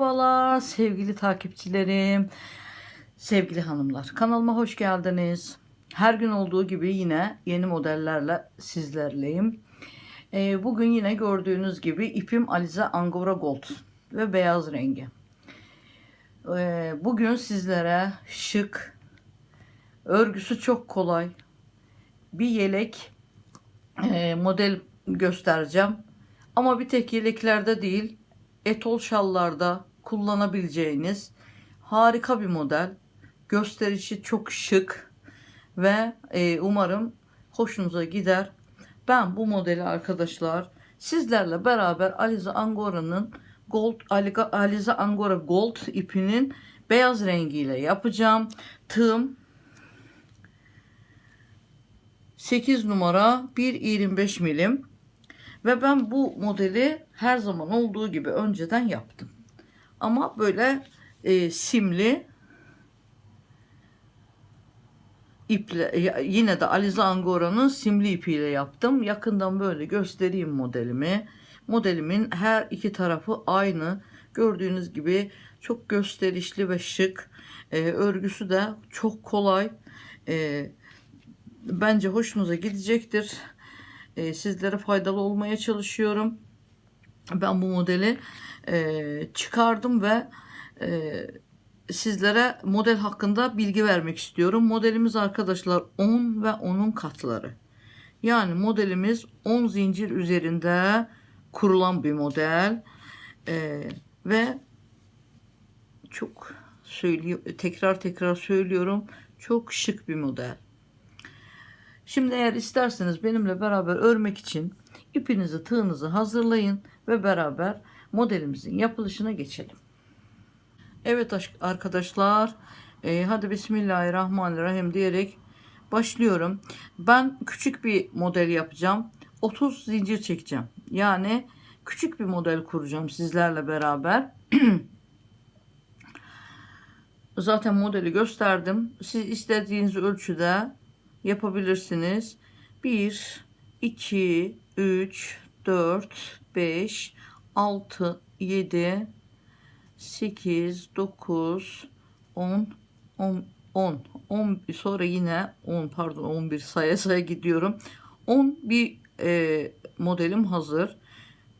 Merhabalar sevgili takipçilerim, sevgili hanımlar. Kanalıma hoş geldiniz. Her gün olduğu gibi yine yeni modellerle sizlerleyim. Ee, bugün yine gördüğünüz gibi ipim Alize Angora Gold ve beyaz rengi. Ee, bugün sizlere şık, örgüsü çok kolay bir yelek e, model göstereceğim. Ama bir tek yeleklerde değil, etol şallarda kullanabileceğiniz harika bir model. Gösterişi çok şık ve e, umarım hoşunuza gider. Ben bu modeli arkadaşlar sizlerle beraber Alize Angora'nın Gold Alize Angora Gold ipinin beyaz rengiyle yapacağım. Tığım 8 numara 1.25 milim ve ben bu modeli her zaman olduğu gibi önceden yaptım. Ama böyle e, simli iple yine de Alize Angora'nın simli ipiyle yaptım. Yakından böyle göstereyim modelimi. Modelimin her iki tarafı aynı. Gördüğünüz gibi çok gösterişli ve şık. E, örgüsü de çok kolay. E, bence hoşunuza gidecektir. E, sizlere faydalı olmaya çalışıyorum. Ben bu modeli e, çıkardım ve e, sizlere model hakkında bilgi vermek istiyorum. Modelimiz arkadaşlar 10 ve onun katları. Yani modelimiz 10 zincir üzerinde kurulan bir model. E, ve çok söylüyor tekrar tekrar söylüyorum. Çok şık bir model. Şimdi eğer isterseniz benimle beraber örmek için ipinizi tığınızı hazırlayın ve beraber modelimizin yapılışına geçelim. Evet arkadaşlar e, hadi Bismillahirrahmanirrahim diyerek başlıyorum. Ben küçük bir model yapacağım. 30 zincir çekeceğim. Yani küçük bir model kuracağım sizlerle beraber. Zaten modeli gösterdim. Siz istediğiniz ölçüde yapabilirsiniz. 1, 2, 3, 4, 5, 6, 7, 8, 9, 10, 10, 10, 10 sonra yine 10 pardon 11 saya saya gidiyorum. 10 bir e, modelim hazır.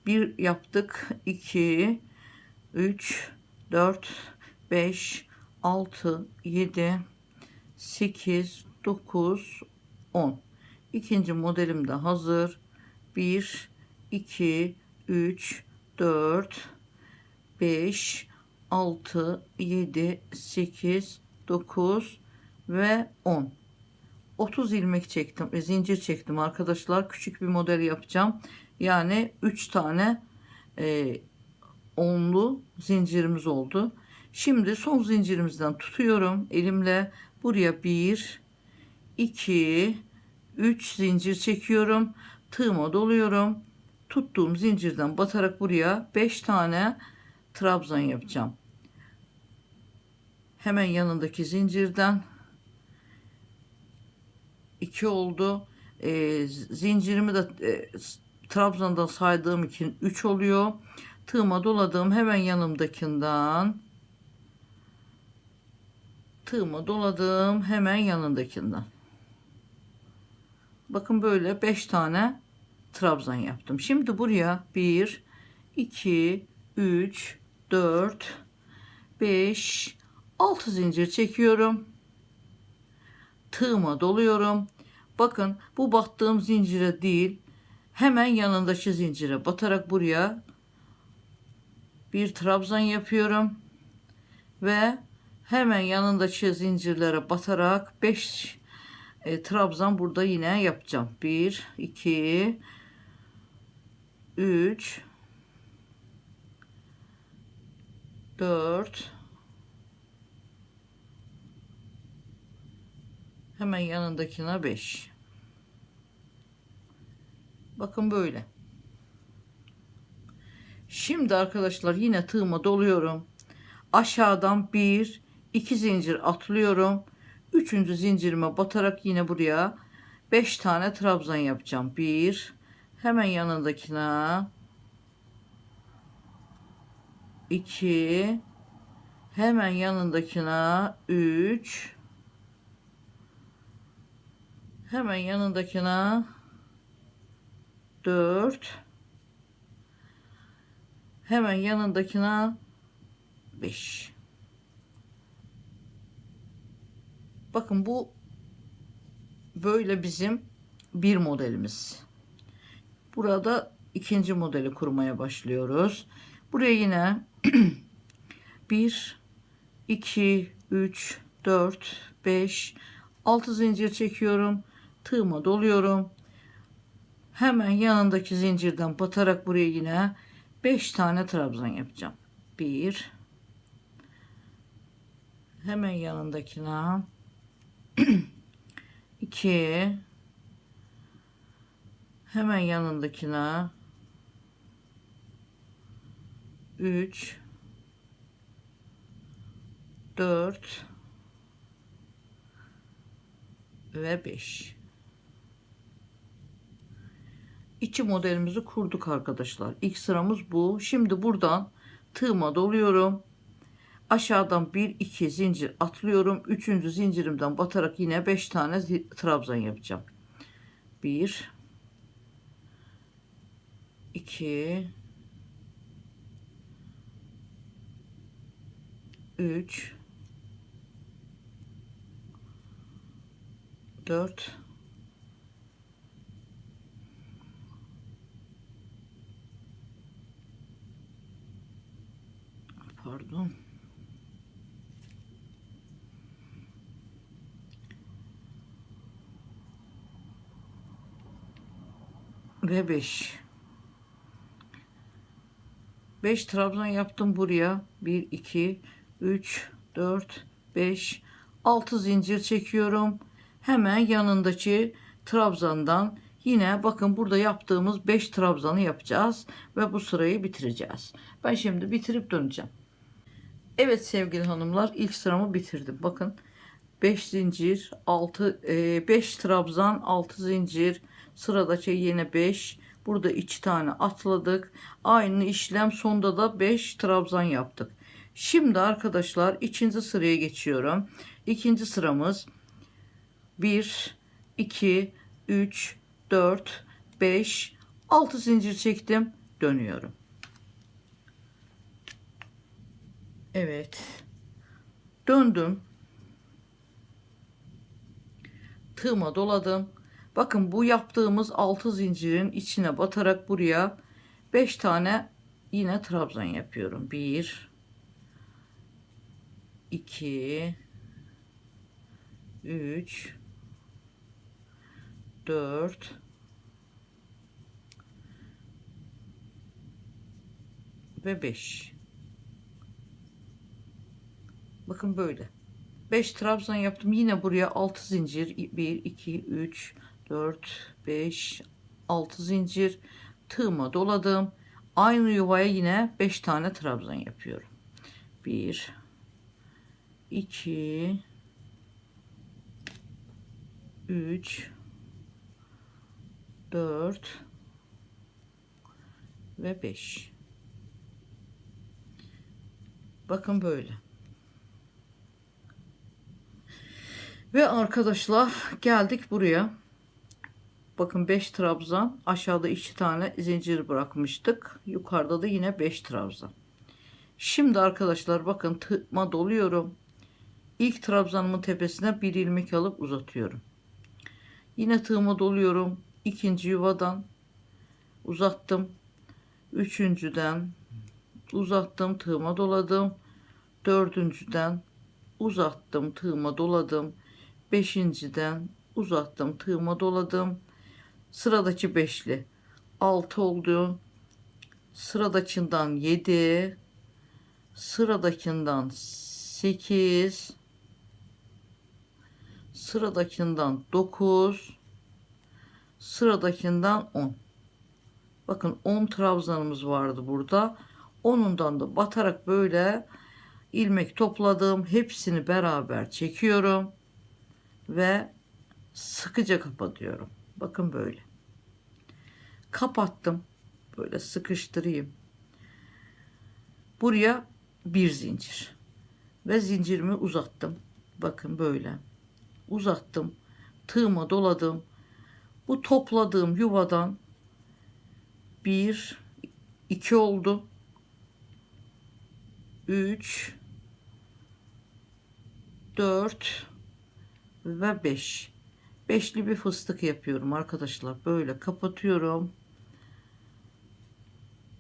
Bir yaptık. 2, 3, 4, 5, 6, 7, 8, 9, 10. İkinci modelim de hazır. 1, 2, 3, 4, 5, 6, 7, 8, 9 ve 10. 30 ilmek çektim. Zincir çektim arkadaşlar. Küçük bir model yapacağım. Yani 3 tane e, onlu zincirimiz oldu. Şimdi son zincirimizden tutuyorum. Elimle buraya 1, 2 3 zincir çekiyorum tığıma doluyorum tuttuğum zincirden batarak buraya 5 tane trabzan yapacağım. Hemen yanındaki zincirden 2 oldu. E, zincirimi de e, trabzandan saydığım için 3 oluyor. Tığıma doladığım hemen yanımdakinden tığıma doladım hemen yanındakinden. Bakın böyle 5 tane trabzan yaptım. Şimdi buraya 1, 2, 3, 4, 5, 6 zincir çekiyorum. Tığıma doluyorum. Bakın bu battığım zincire değil hemen yanındaki zincire batarak buraya bir trabzan yapıyorum. Ve hemen yanındaki zincirlere batarak 5 e, trabzan burada yine yapacağım. 1, 2, 3, 4, hemen yanındakine 5. Bakın böyle. Şimdi arkadaşlar yine tığıma doluyorum. Aşağıdan 1, 2 zincir atlıyorum. Üçüncü zincirime batarak yine buraya 5 tane trabzan yapacağım. 1 hemen yanındakine. 2 hemen yanındakine. 3 hemen yanındakine. 4 hemen yanındakine. 5 bakın bu böyle bizim bir modelimiz burada ikinci modeli kurmaya başlıyoruz. Buraya yine 1 2 3 4 5 6 zincir çekiyorum. Tığıma doluyorum. Hemen yanındaki zincirden batarak buraya yine 5 tane trabzan yapacağım. 1 hemen yanındakine 2 hemen yanındakine 3 4 ve 5 İçi modelimizi kurduk arkadaşlar. İlk sıramız bu. Şimdi buradan tığıma doluyorum. Aşağıdan 1 2 zincir atlıyorum. 3. zincirimden batarak yine 5 tane trabzan yapacağım. 1 2 3 4 Pardon. Ve 5. 5 trabzan yaptım buraya. 1 2 3 4 5 6 zincir çekiyorum. Hemen yanındaki trabzandan yine bakın burada yaptığımız 5 trabzanı yapacağız ve bu sırayı bitireceğiz. Ben şimdi bitirip döneceğim. Evet sevgili hanımlar ilk sıramı bitirdim. Bakın 5 zincir, 6 5 trabzan, 6 zincir, sıradaki yine 5. Burada 2 tane atladık. Aynı işlem sonda da 5 trabzan yaptık. Şimdi arkadaşlar ikinci sıraya geçiyorum. İkinci sıramız 1 2 3 4 5 6 zincir çektim. Dönüyorum. Evet. Döndüm. Tığıma doladım. Bakın bu yaptığımız 6 zincirin içine batarak buraya 5 tane yine trabzan yapıyorum. 1 2 3 4 ve 5 Bakın böyle. 5 trabzan yaptım. Yine buraya 6 zincir. 1, 2, 3, 4, 5, 6 zincir. Tığıma doladım. Aynı yuvaya yine 5 tane trabzan yapıyorum. 1, 2, 3, 4 ve 5. Bakın böyle. Ve arkadaşlar geldik buraya. Bakın 5 trabzan. Aşağıda 2 tane zincir bırakmıştık. Yukarıda da yine 5 trabzan. Şimdi arkadaşlar bakın tıkma doluyorum. İlk trabzanımın tepesine bir ilmek alıp uzatıyorum. Yine tığıma doluyorum. İkinci yuvadan uzattım. Üçüncüden uzattım. Tığıma doladım. Dördüncüden uzattım. Tığıma doladım. Beşinciden uzattım. Tığıma doladım. Sıradaki beşli. 6 oldu. Sıradakinden 7 sıradakinden 8 sıradakinden 9 sıradakinden 10 bakın 10 trabzanımız vardı burada. 10'undan da batarak böyle ilmek topladım. Hepsini beraber çekiyorum ve sıkıca kapatıyorum bakın böyle kapattım böyle sıkıştırayım Buraya bir zincir. Ve zincirimi uzattım. Bakın böyle. Uzattım. Tığıma doladım. Bu topladığım yuvadan bir, iki oldu. Üç, dört ve beş. Beşli bir fıstık yapıyorum arkadaşlar. Böyle kapatıyorum.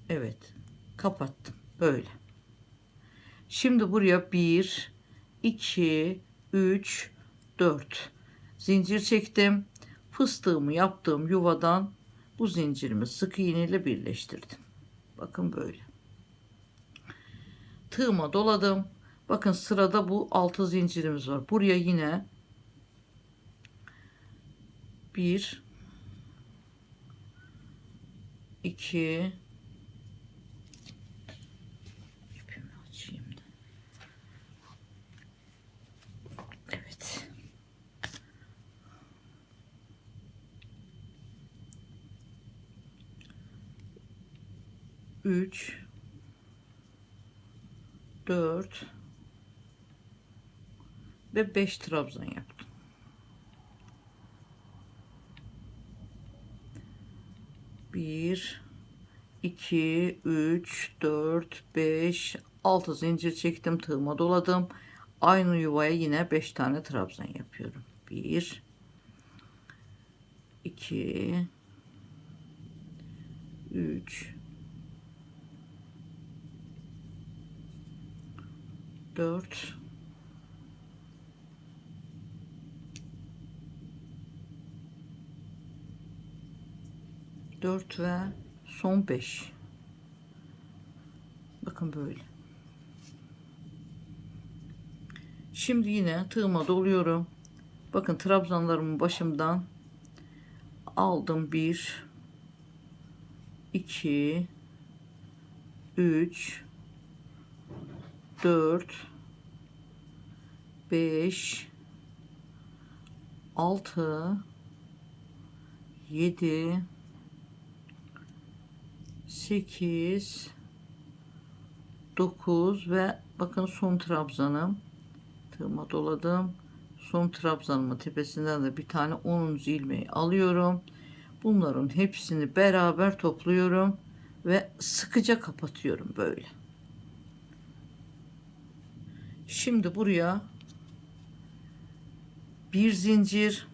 Evet. Kapattım. Böyle. Şimdi buraya 1, 2, 3, 4 zincir çektim. Fıstığımı yaptığım yuvadan bu zincirimi sık iğne ile birleştirdim. Bakın böyle. Tığıma doladım. Bakın sırada bu altı zincirimiz var. Buraya yine 1 2 İpimi açayım da. Evet. Üç, dört ve beş trabzan yaptım. Bir, 2, 3, 4, 5, 6 zincir çektim. Tığıma doladım. Aynı yuvaya yine 5 tane trabzan yapıyorum. 1, 2, 3, 4, 4 ve son 5. Bakın böyle. Şimdi yine tığıma doluyorum. Bakın trabzanlarımın başımdan aldım 1 2 3 4 5 6 7 8 9 ve bakın son trabzanım. Tığıma doladım. Son trabzanımın tepesinden de bir tane 10. ilmeği alıyorum. Bunların hepsini beraber topluyorum ve sıkıca kapatıyorum böyle. Şimdi buraya bir zincir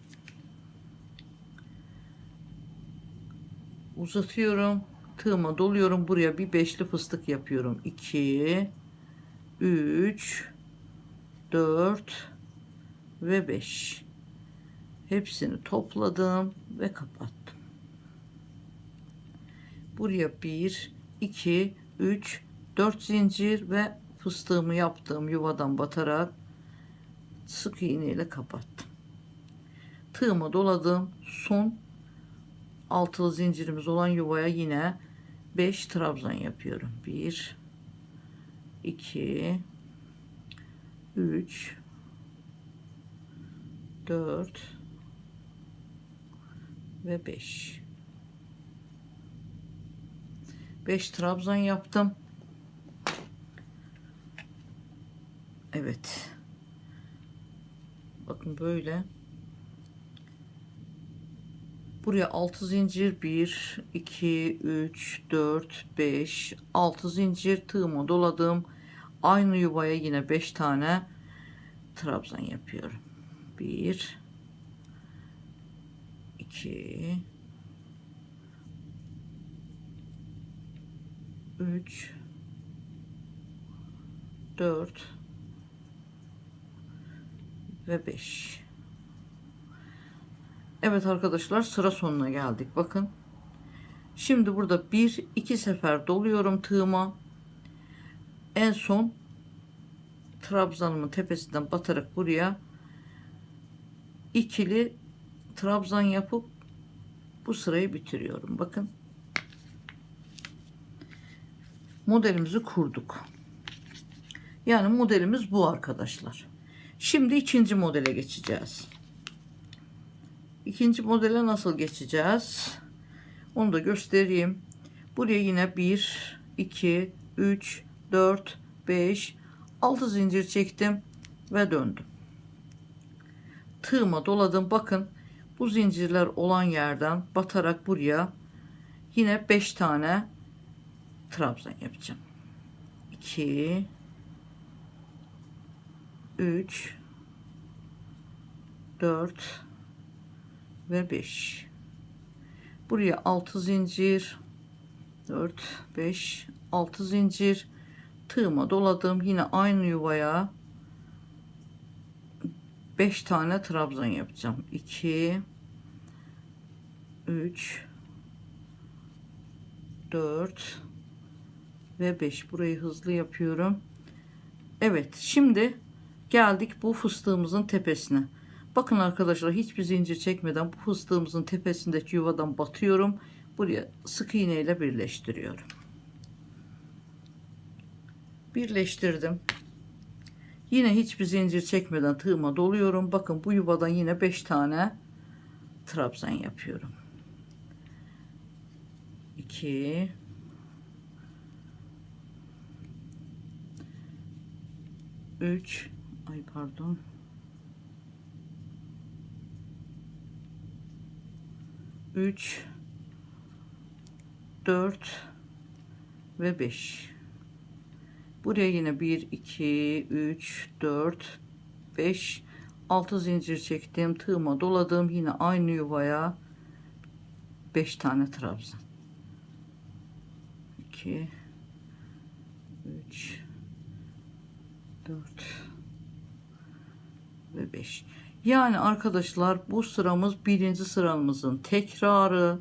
uzatıyorum tığıma doluyorum. Buraya bir beşli fıstık yapıyorum. 2 3 4 ve 5 hepsini topladım ve kapattım. Buraya 1 2 3 4 zincir ve fıstığımı yaptığım yuvadan batarak sık iğne ile kapattım. Tığıma doladım. Son altılı zincirimiz olan yuvaya yine 5 trabzan yapıyorum. 1 2 3 4 ve 5 5 trabzan yaptım. Evet. Bakın böyle. Buraya 6 zincir 1 2 3 4 5 6 zincir tığımı doladım. Aynı yuvaya yine 5 tane trabzan yapıyorum. 1 2 3 4 ve 5 Evet arkadaşlar sıra sonuna geldik. Bakın. Şimdi burada bir iki sefer doluyorum tığıma. En son trabzanımın tepesinden batarak buraya ikili trabzan yapıp bu sırayı bitiriyorum. Bakın. Modelimizi kurduk. Yani modelimiz bu arkadaşlar. Şimdi ikinci modele geçeceğiz. İkinci modele nasıl geçeceğiz? Onu da göstereyim. Buraya yine 1, 2, 3, 4 5 6 zincir çektim ve döndüm tığıma doladım bakın bu zincirler olan yerden batarak buraya yine 5 tane trabzan yapacağım 2 3 4 ve 5 buraya 6 zincir 4 5 6 zincir. Tığıma doladım yine aynı yuvaya. 5 tane trabzan yapacağım. 2 3 4 ve 5 burayı hızlı yapıyorum. Evet şimdi geldik bu fıstığımızın tepesine bakın arkadaşlar hiçbir zincir çekmeden bu fıstığımızın tepesindeki yuvadan batıyorum. Buraya sık iğne ile birleştiriyorum. Birleştirdim. Yine hiçbir zincir çekmeden tığıma doluyorum. Bakın bu yuvadan yine 5 tane trabzan yapıyorum. 2 3 ay pardon Üç, dört ve beş. Buraya yine bir, iki, üç, dört, beş, altı zincir çektim. Tığıma doladım. Yine aynı yuvaya beş tane trabzan. 2 3 4 ve 5 yani arkadaşlar bu sıramız birinci sıramızın tekrarı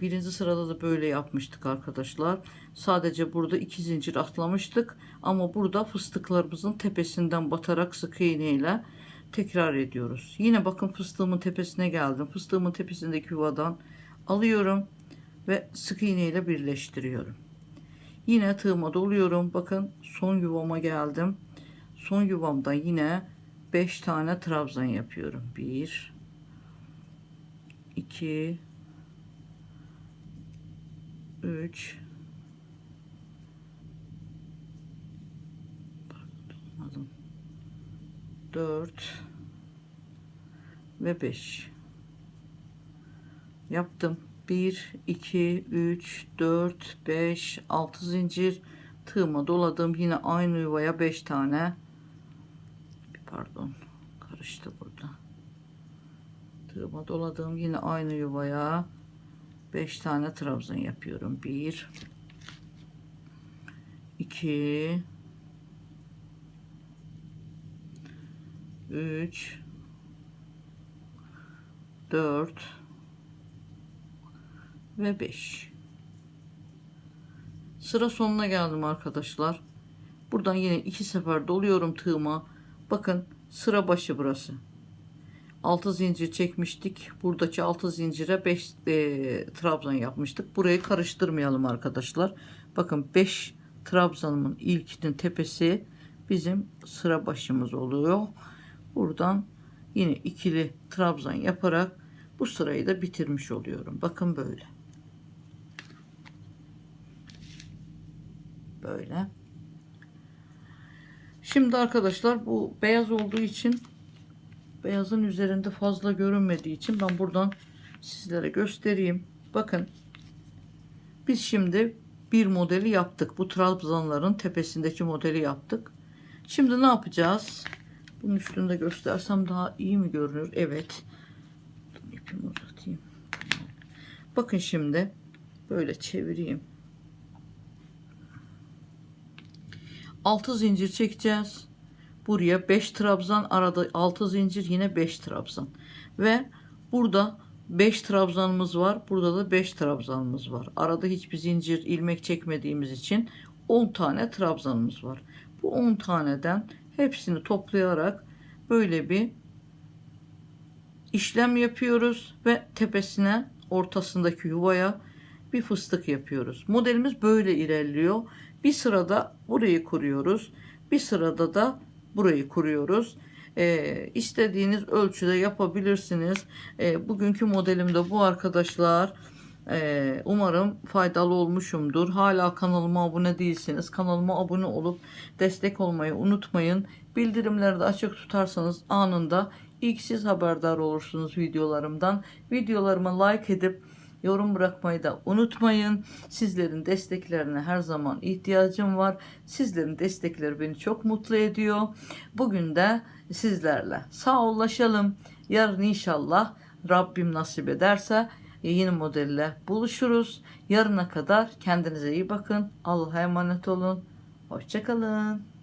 birinci sırada da böyle yapmıştık arkadaşlar sadece burada iki zincir atlamıştık ama burada fıstıklarımızın tepesinden batarak sık iğne ile tekrar ediyoruz yine bakın fıstığımın tepesine geldim fıstığımın tepesindeki yuvadan alıyorum ve sık iğne ile birleştiriyorum. Yine tığıma doluyorum. Bakın son yuvama geldim. Son yuvamda yine 5 tane trabzan yapıyorum. 1 2 3 4 ve 5 yaptım. 1 2 3 4 5 6 zincir. Tığıma doladım. Yine aynı yuvaya 5 tane pardon karıştı burada. Tığıma doladım yine aynı yuvaya 5 tane trabzan yapıyorum. 1 2 3 4 ve 5 sıra sonuna geldim arkadaşlar. Buradan yine iki sefer doluyorum tığıma bakın sıra başı burası. 6 zincir çekmiştik. Buradaki 6 zincire 5 e, trabzan yapmıştık. Burayı karıştırmayalım arkadaşlar. Bakın 5 trabzanımın ilkinin tepesi bizim sıra başımız oluyor. Buradan yine ikili trabzan yaparak bu sırayı da bitirmiş oluyorum. Bakın böyle. Böyle. Şimdi arkadaşlar bu beyaz olduğu için beyazın üzerinde fazla görünmediği için ben buradan sizlere göstereyim. Bakın biz şimdi bir modeli yaptık. Bu trabzanların tepesindeki modeli yaptık. Şimdi ne yapacağız? Bunun üstünde göstersem daha iyi mi görünür? Evet. İpimi uzatayım. Bakın şimdi böyle çevireyim. 6 zincir çekeceğiz. Buraya 5 trabzan arada 6 zincir yine 5 trabzan. Ve burada 5 trabzanımız var. Burada da 5 trabzanımız var. Arada hiçbir zincir ilmek çekmediğimiz için 10 tane trabzanımız var. Bu 10 taneden hepsini toplayarak böyle bir işlem yapıyoruz ve tepesine ortasındaki yuvaya bir fıstık yapıyoruz. Modelimiz böyle ilerliyor. Bir sırada burayı kuruyoruz. Bir sırada da burayı kuruyoruz. Ee, istediğiniz ölçüde yapabilirsiniz. Ee, bugünkü modelim de bu arkadaşlar. Ee, umarım faydalı olmuşumdur. Hala kanalıma abone değilseniz kanalıma abone olup destek olmayı unutmayın. Bildirimleri de açık tutarsanız anında ilk siz haberdar olursunuz videolarımdan. Videolarıma like edip yorum bırakmayı da unutmayın. Sizlerin desteklerine her zaman ihtiyacım var. Sizlerin destekleri beni çok mutlu ediyor. Bugün de sizlerle sağollaşalım. Yarın inşallah Rabbim nasip ederse yeni modelle buluşuruz. Yarına kadar kendinize iyi bakın. Allah'a emanet olun. Hoşçakalın.